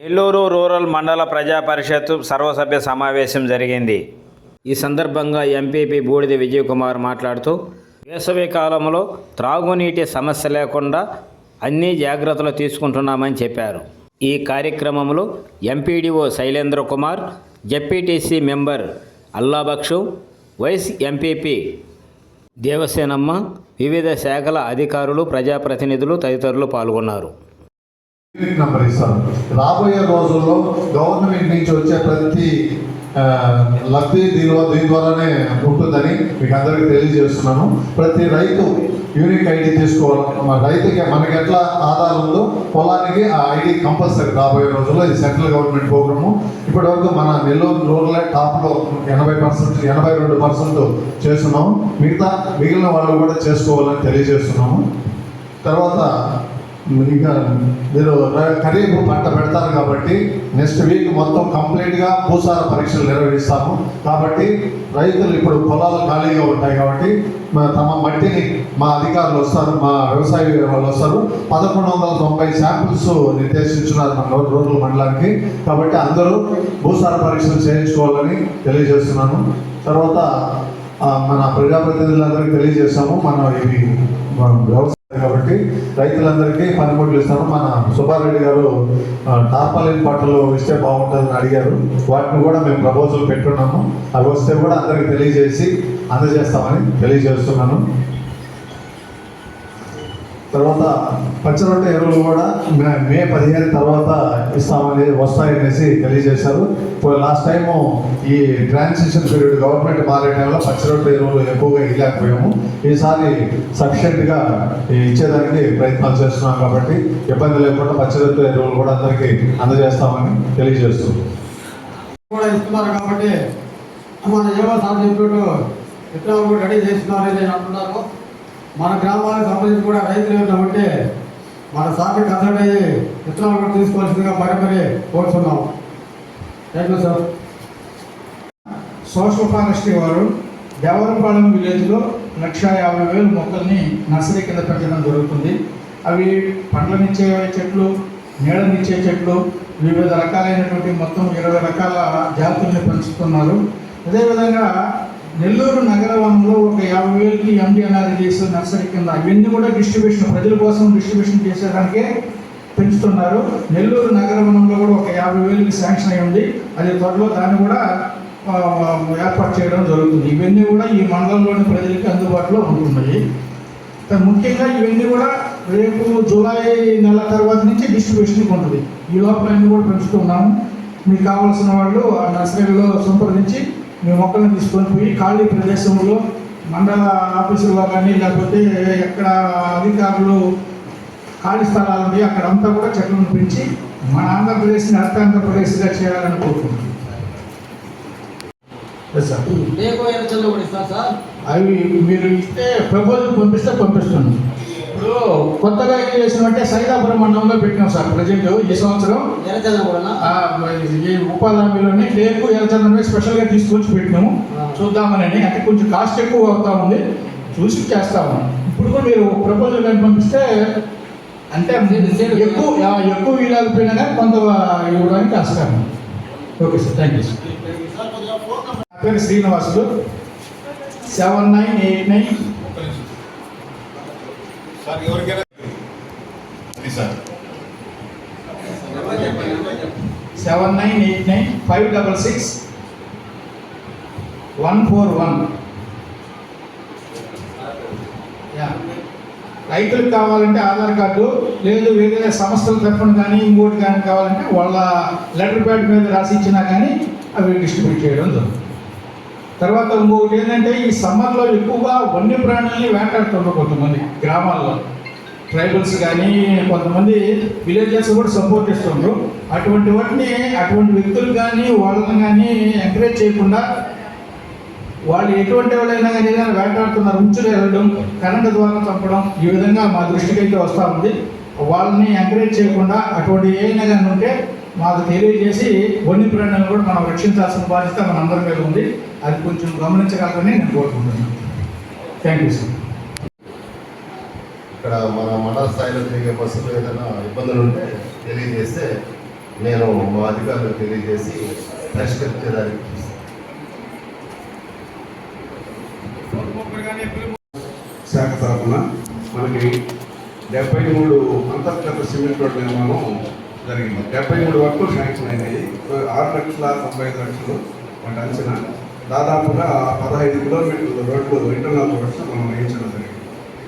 Nellore rural మండల ప్రజా పరిషత్ సర్వసభ్య సమావేశం జరిగింది. ఈ సందర్భంగా ఎంపీపీ బూడిద విజయకుమార్ మాట్లాడుతూ వేసవి కాలంలో త్రాగునీటి సమస్య లేకుండా అన్ని జాగ్రత్తలు తీసుకుంటున్నామని చెప్పారు. ఈ కార్యక్రమంలో MPDO Shailendra Kumar ZPTC member Allabakshu vice MPP Devasenamma వివిధ శాఖల అధికారులు ప్రజాప్రతినిధులు తదితరులు పాల్గొన్నారు. నంబర్ ఇస్తారు రాబోయే రోజుల్లో గవర్నమెంట్ నుంచి వచ్చే ప్రతి లబ్ధి దీని దీని ద్వారానే ఉంటుందని మీకు అందరికీ తెలియజేస్తున్నాను. ప్రతి రైతు యూనిక్ ఐడి తీసుకోవాలి. మా రైతుకి మనకి ఎట్లా ఆధారం ఉందో పొలానికి ఆ ఐడి కంపల్సరీ రాబోయే రోజుల్లో ఇది సెంట్రల్ గవర్నమెంట్ ప్రోగ్రాము. ఇప్పటి వరకు మన నెల్లూరు రూరల్ టాప్లో ఎనభై పర్సెంట్ ఎనభై రెండు పర్సెంట్ చేస్తున్నాము. మిగతా మిగిలిన వాళ్ళు కూడా చేసుకోవాలని తెలియజేస్తున్నాము. తర్వాత ఇంకా మీరు ఖరీఫ్ పంట పెడతారు కాబట్టి నెక్స్ట్ వీక్ మొత్తం కంప్లీట్గా భూసార పరీక్షలు నిర్వహిస్తాము. కాబట్టి రైతులు ఇప్పుడు పొలాలు ఖాళీగా ఉంటాయి కాబట్టి తమ మట్టిని మా అధికారులు వస్తారు మా వ్యవసాయ వాళ్ళు వస్తారు. పదకొండు వందల తొంభై శాంపిల్స్ నిర్దేశించున్నారు మన రూరల్ మండలానికి. కాబట్టి అందరూ భూసార పరీక్షలు చేయించుకోవాలని తెలియజేస్తున్నాను. తర్వాత మన ప్రజాప్రతినిధులందరికీ తెలియజేస్తాము. మనం ఇవి మన కాబట్టి రైతులందరికీ పనిముట్లు ఇస్తాను. మన సుబ్బారెడ్డి గారు ఆ, టార్పాలిన్ పట్టలు ఇస్తే బాగుంటుందని అడిగారు. వాటిని కూడా మేము ప్రపోజల్ పెట్టున్నాము. అవి వస్తే కూడా అందరికీ తెలియజేసి అందజేస్తామని తెలియజేస్తున్నాను. తర్వాత పచ్చరొట్ట ఎరువులు కూడా మే- మే పదిహేను తర్వాత ఇస్తామని వస్తాయనేసి తెలియజేశారు. లాస్ట్ టైము ఈ ట్రాన్సిషన్ పీరియడ్ గవర్నమెంట్ మారే టైంలో పచ్చరొట్ట ఎరువులు ఎక్కువగా ఇవ్వలేకపోయాము. ఈసారి సఫిషియెంట్గా ఇచ్చేదానికి ప్రయత్నాలు చేస్తున్నాం కాబట్టి ఇబ్బంది లేకుండా పచ్చరొట్ట ఎరువులు కూడా అందరికీ అందజేస్తామని తెలియజేస్తున్నాం కూడా ఇస్తున్నారు కాబట్టి మన యువ సార్ చెప్పినట్టు రెడీ చేస్తున్నారని నేను అంటున్నాను మన గ్రామానికి సంబంధించి కూడా రైతులు ఏంటంటే మన సార్ని కన్సల్ట్ అయ్యి విత్తనాలు కూడా తీసుకోవాల్సిందిగా మరి మరి కోరుతున్నాం. Thank you sir social forestry వారు దేవరంపాలెం విలేజ్లో లక్ష యాభై వేలు మొక్కల్ని నర్సరీ కింద పెంచడం జరుగుతుంది. అవి పండ్లనిచ్చే చెట్లు నీడనిచ్చే చెట్లు వివిధ రకాలైనటువంటి మొత్తం ఇరవై రకాల జాతుల్ని పెంచుతున్నారు. అదేవిధంగా నెల్లూరు నగర వనంలో ఒక యాభై వేలకి చేసే నర్సరీ కింద ఇవన్నీ కూడా డిస్ట్రిబ్యూషన్ ప్రజల కోసం డిస్ట్రిబ్యూషన్ చేసేదానికే పెంచుతున్నారు. నెల్లూరు నగర వనంలో కూడా ఒక యాభై వేలకి శాంక్షన్ అయి ఉంది. అది త్వరలో దాన్ని కూడా ఏర్పాటు చేయడం జరుగుతుంది. ఇవన్నీ కూడా ఈ మండలంలోని ప్రజలకి అందుబాటులో ఉంటున్నాయి. ముఖ్యంగా ఇవన్నీ కూడా రేపు జూలై నెల తర్వాత నుంచి డిస్ట్రిబ్యూషన్కి ఉంటుంది. ఈ లోపల అన్ని కూడా పెంచుతున్నాము. మీకు కావాల్సిన వాళ్ళు ఆ నర్సరీలో సంప్రదించి మీ మొక్కలను తీసుకొని పోయి ఖాళీ ప్రదేశంలో మండల ఆఫీసుల్లో కానీ లేకపోతే ఎక్కడ అధికారులు ఖాళీ స్థలాలు ఉన్నాయి అక్కడంతా కూడా చెట్లను పెంచి మన ఆంధ్రప్రదేశ్ని అర్థాంధ్రప్రదేశ్గా చేయాలని కోరుకుంటున్నాం. అవి మీరు ఇస్తే ప్రపోజల్ పంపిస్తే పంపిస్తున్నాం. ఇప్పుడు కొత్తగా ఏం చేసినామంటే సైదాపురం మండలంలో పెట్టినాం సార్ ప్రజెంట్ ఈ సంవత్సరం. ఈ ఉపాధి హామీలోనే రేపు ఎలచందమే స్పెషల్గా తీసుకొచ్చి పెట్టినాము. చూద్దామని అంటే కొంచెం కాస్ట్ ఎక్కువ అవుతా ఉంది. చూసి చేస్తాము. ఇప్పుడు కూడా మీరు ప్రపోజల్ కానీ పంపిస్తే అంటే ఎక్కువ ఎక్కువ వీలకపోయినా కానీ కొంత ఇవ్వడానికి ఆస్కారం okay sir thank you sir. నా పేరు Srinivasulu. Seven nine eight nine sir ఎవరికైనా అది sir seven nine eight nine five double six one four one రైతులకు కావాలంటే ఆధార్ కార్డు లేదు వేరే సంస్థల తరఫున కానీ ఇంకోటి కానీ కావాలంటే వాళ్ళ లెటర్ ప్యాడ్ మీద రాసి ఇచ్చినా కానీ అవి డిస్ట్రిబ్యూట్ చేయడం జరుగుతుంది. తర్వాత ఇంకొకటి ఏంటంటే ఈ సమ్మర్లో ఎక్కువగా వన్యప్రాణుల్ని వేటాడుతుంటారు కొంతమంది గ్రామాల్లో. ట్రైబల్స్ కానీ కొంతమంది విలేజెస్ కూడా సపోర్ట్ ఇస్తుండ్రు అటువంటి వాటిని అటువంటి వ్యక్తులు కానీ వాళ్ళని కానీ ఎంకరేజ్ చేయకుండా వాళ్ళు ఎటువంటి వాళ్ళైనా కానీ ఏదైనా వేటాడుతున్నారు ఉంచులు వెళ్ళడం కరెంటు ద్వారా చంపడం ఈ విధంగా మా దృష్టికి అయితే వస్తూ ఉంది. వాళ్ళని ఎంకరేజ్ చేయకుండా అటువంటి ఏమైనా కానీ ఉంటే మాకు తెలియజేసి వన్య ప్రాణులను కూడా మనం రక్షించాల్సిన బాధ్యత మన అందరి మీద ఉంది. అది కొంచెం గమనించగలరని నేను కోరుకుంటున్నాను. థ్యాంక్ యూ సార్ ఇక్కడ మన మండల స్థాయిలో తిరిగే బస్సులు ఏదైనా ఇబ్బందులు ఉంటే తెలియజేస్తే నేను మా అధికారులకు తెలియజేసి పరిష్కరించేదానికి శాఖ తరఫున మనకి డెబ్బై మూడు అంతర్గత సిమెంట్ రోడ్ల నిర్మాణం జరిగింది. డెబ్బై మూడు వరకు శాంక్షన్ అయినాయి. ఆరు లక్షల తొంభై ఐదు లక్షలు వాటి అంచనా. దాదాపుగా పదహైదు కిలోమీటర్ల రోడ్లు ఇంటర్నల్ రోడ్స్ మనం వేయించడం జరిగింది.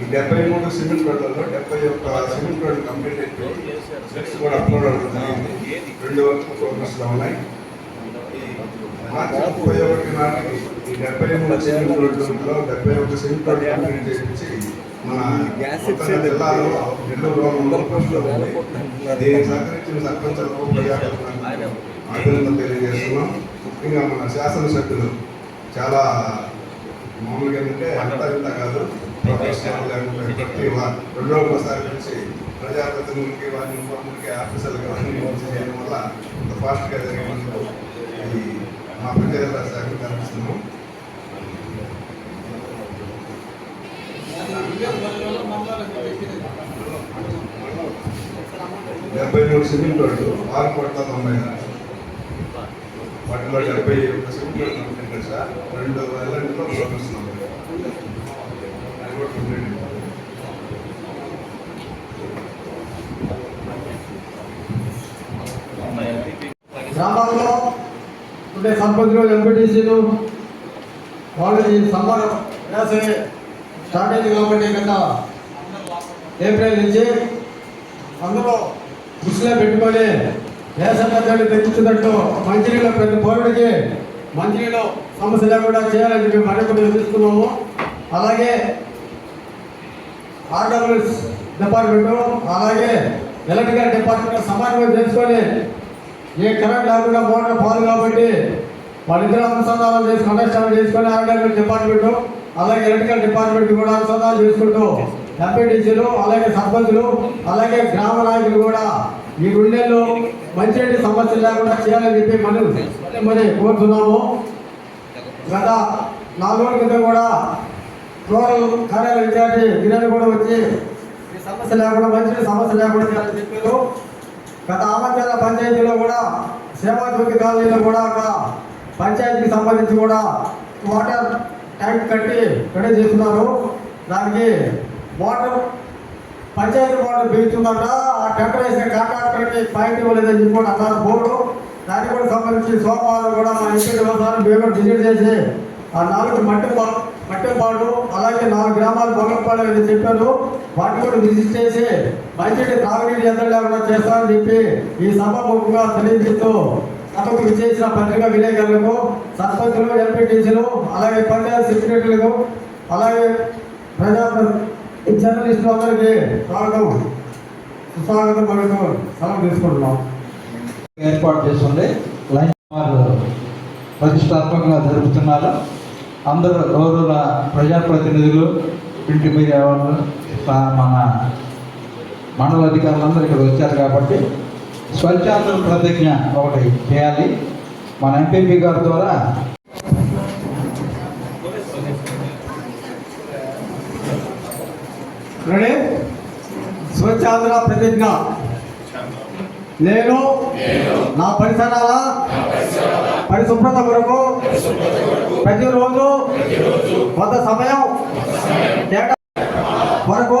ఈ డెబ్బై మూడు సిమెంట్ రోడ్లలో డెబ్బై ఒక్క సిమెంట్ రోడ్లు కంప్లీట్ అయిపోయి సెట్స్ కూడా అప్లోడ్ అవ్వడం జరిగింది. రెండు వరకు ప్రోగ్రెస్లో ఉన్నాయి. మార్చి ముప్పై ఒకటి నాటికి ఈ డెబ్బై మూడు సిమెంట్ రోడ్లలో డెబ్బై ఒక సిమెంట్ రోడ్డు కంప్లీట్ చేయించి మన జిల్లాలో దీనికి సహకరించిన సర్పంచులకు తెలియజేస్తున్నాం. ముఖ్యంగా మన శాసనసభ్యులు చాలా మామూలుగా ఏంటంటే అంత ఇంత కాదు. ప్రొఫెషనల్ ప్రతి రెండో ఒకసారి కలిసి ప్రజాప్రతినిధులకి వారి ఇంకొకరికి ఆఫీసర్లకి వచ్చి చేయడం వల్ల ఇంత ఫాస్ట్గా జరిగినందుకు ఇది మా పంచాయతీ శాఖ డెబ్బై మూడు సిమెంట్ రోడ్లు ఆరు కోట్ల తొంభై లక్షలు. వాటిలో డెబ్బై ఒక సిమెంట్ రోడ్డు కంప్లీట్ సార్ రెండు వేలంటిలో ప్రోగ్రెస్ ఉంది. గ్రామాల్లో ఉండే సర్పంచులు ఎంపీటీసీలు వాళ్ళు ఈ సమ్మర్ వేసే స్టార్ట్ అయింది కాబట్టి గత ఏప్రిల్ నుంచి అందులో దృష్టిలో పెట్టుకొని వేసవి పద్ధతి తెచ్చుతున్నట్టు మంచినీళ్ళు ప్రతి పౌరుడికి మంచినీళ్ళు సమస్య లేకుండా చేయాలని చెప్పి మరొకటి చూస్తున్నాము అలాగే ఆర్డబ్ల్యూఎస్ డిపార్ట్మెంటు అలాగే ఎలక్ట్రికల్ డిపార్ట్మెంట్ సమానంగా చేసుకొని ఏ కరెంట్ లేకుండా మోటార్ పాలు కాబట్టి వాళ్ళిద్దరు అనుసంధానం చేసుకుని అండర్స్టాండ్ చేసుకొని ఆర్డబ్ల్యూఎస్ డిపార్ట్మెంటు అలాగే ఎలక్ట్రికల్ డిపార్ట్మెంట్ కూడా అనుసంధానం చేసుకుంటూ ఎంపీటీసీలు అలాగే సర్పంచులు అలాగే గ్రామ నాయకులు కూడా ఈ గుండెల్లో మంచినీటి సమస్యలు లేకుండా చేయాలని చెప్పి మనం మరి కోరుతున్నాము. గత నాలుగు రోజుల క్రితం కూడా రూరల్ కార్యాలయ ఇన్ఛార్జి గిరణ్ కూడా వచ్చి ఈ సమస్య లేకుండా మంచి సమస్య లేకుండా చేయాలని చెప్పారు. గత ఆమంచాల పంచాయతీలో కూడా సేవాద్వతి కాలనీలో కూడా ఒక పంచాయతీకి సంబంధించి కూడా వాటర్ ట్యాంక్ కట్టి రెడీ చేస్తున్నారు. దానికి వాటర్ పంచాయతీ వాటర్ పెరుగుతుందంట ఆ టెండర్ వేసిన కాంట్రాక్టర్కి పాయింట్ ఇవ్వలేదని చెప్పి కూడా అన్నారు బోర్డు. దానికి కూడా సంబంధించి సోమవారం కూడా మా ఇంటి వ్యవసాయం మేము విజిట్ చేసి ఆ నాలుగు మట్టి పా- మట్టిపాడు అలాగే నాలుగు గ్రామాలు బొగలపాడు అని చెప్పారు. వాటిని కూడా విజిట్ చేసి మంచి తాగునీటి ఎంత లేకుండా చేస్తామని చెప్పి ఈ సభ ముఖ్యంగా తెలియజేస్తూ సభకు విచ్చేసిన పత్రికా విలేకరులకు సర్పంచులు ఎంపీటీసీలు అలాగే పంచాయత్ సెక్రటరీలకు అలాగే ప్రజా జర్నలిస్టులు అందరికీ స్వాగతం. సుస్వాగతం మనకు సెలవు తీసుకుంటున్నాం. ఏర్పాటు చేస్తుంది. లైన్ ప్రతిష్టాత్మకంగా జరుపుతున్నారు. అందరూ గౌరవ ప్రజాప్రతినిధులు ఇంటి మీడియా వాళ్ళు మన మండల అధికారులందరూ ఇక్కడ వచ్చారు కాబట్టి స్వచ్ఛాంధ్ర ప్రతిజ్ఞ ఒకటి చేయాలి. మన ఎంపీపీ గారి ద్వారా. స్వచ్ఛాంధ్ర ప్రతిజ్ఞ. నేను నా పరిసరాల పరిశుభ్రత కొరకు ప్రతిరోజు కొంత సమయం వరకు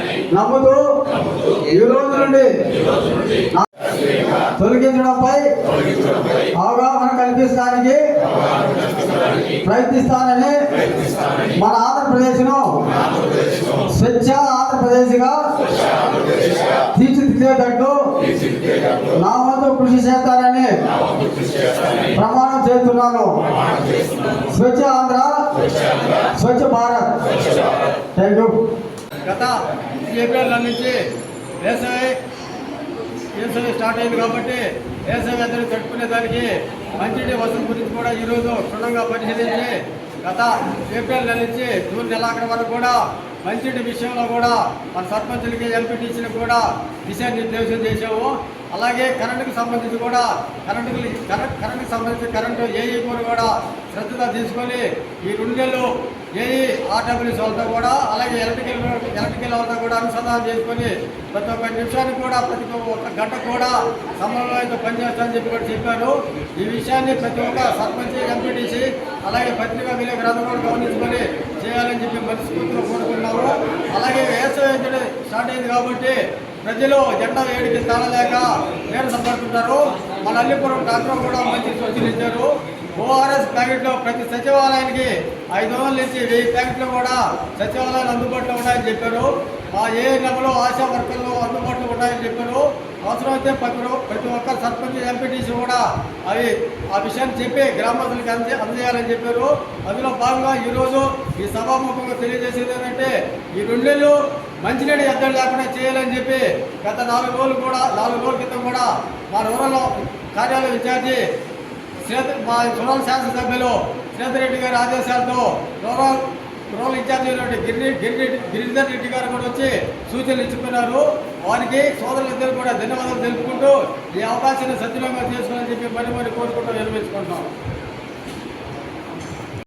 నమ్ముతూ ఈ రోజు నుండి తొలగించడంపై అవగాహన కల్పిస్తానికి ప్రయత్నిస్తానని మన ఆంధ్రప్రదేశ్ను స్వచ్ఛ ఆంధ్రప్రదేశ్గా తీర్చిదిద్దేటట్టు నా వంతు కృషి చేస్తానని ప్రమాణం చేస్తున్నాను. స్వచ్ఛ ఆంధ్ర స్వచ్ఛ భారత్. థ్యాంక్ యూ గత ఏప్రిల్ నుంచి వేసవి వేసవి స్టార్ట్ అయింది కాబట్టి వేసవి అందరూ తట్టుకునే దానికి మంచినీటి వసతి గురించి కూడా ఈరోజు క్షుణ్ణంగా పరిశీలించి గత ఏప్రిల్ నెల నుంచి జూన్ నెలాఖరు వరకు కూడా మంచినీటి విషయంలో కూడా మన సర్పంచులకి ఎంపీటీసీలకు కూడా దిశానిర్దేశం చేసాము అలాగే కరెంటుకు సంబంధించి కూడా కరెంటు కరెంట్ కరెంటుకు సంబంధించి కరెంటు ఏఈ కూడా కూడా శ్రద్ధగా తీసుకొని ఈ రెండు నెలలు ఏఈ ఆర్డబ్ల్యూస్ వాళ్ళతో కూడా అలాగే ఎలక్ట్రికల్ ఎలక్ట్రికల్ వాళ్ళతో కూడా అనుసంధానం చేసుకొని ప్రతి ఒక్క నిమిషానికి కూడా ప్రతి ఒక్క గంట కూడా సమన్వయంతో పనిచేస్తామని చెప్పి కూడా చెప్పారు. ఈ విషయాన్ని ప్రతి ఒక్క సర్పంచ్ ఎంపీటీసీ అలాగే పత్రికా విలేకరులందరూ కూడా గమనించుకొని చేయాలని చెప్పి మనస్ఫూర్తిగా కోరుకున్నాము అలాగే వేసవి స్టార్ట్ అయింది కాబట్టి ప్రజలు జెండా వేడికి తాళలేక నీరసం పడుతుంటారు మన అల్లిపురం డాక్టర్ కూడా మంచి సూచనలు ఇచ్చారు. ఓఆర్ఎస్ ప్యాకెట్లో ప్రతి సచివాలయానికి ఐదు వందల నుంచి వెయ్యి ప్యాకెట్లు కూడా సచివాలయాలు అందుబాటులో ఉన్నాయని చెప్పారు. ఆ ఏ నెలలో ఆశా వర్కర్లు అందుబాటులో ఉన్నాయని చెప్పారు. అవసరమైతే ప్రతి ప్రతి ఒక్క సర్పంచ్ ఎంపీటీసీ కూడా అవి ఆ విషయాన్ని చెప్పి గ్రామస్తులకు అందే అందజేయాలని చెప్పారు. అందులో భాగంగా ఈరోజు ఈ సభాముఖంగా తెలియజేసేది ఏంటంటే ఈ రెండేళ్ళు మంచినీటి ఎద్దడి లేకుండా చేయాలని చెప్పి గత నాలుగు రోజులు కూడా నాలుగు రోజుల క్రితం కూడా మా రూరల్ కార్యాలయ ఇన్ఛార్జి శ్రీధ మా రూరల్ శాసనసభ్యులు శ్రీధర్ రెడ్డి గారి ఆదేశాలతో రూరల్ రూరల్ ఇన్ఛార్జి అయినటువంటి గిరి గిరి గిరిధర్ రెడ్డి గారు కూడా వచ్చి సూచనలు ఇచ్చుకున్నారు వారికి సోదరులందరూ కూడా ధన్యవాదాలు తెలుపుకుంటూ ఈ అవకాశాన్ని సద్వినియోగం చేసుకోవాలని చెప్పి మరి మరి కోరుకుంటూ నిర్వహించుకుంటున్నాం.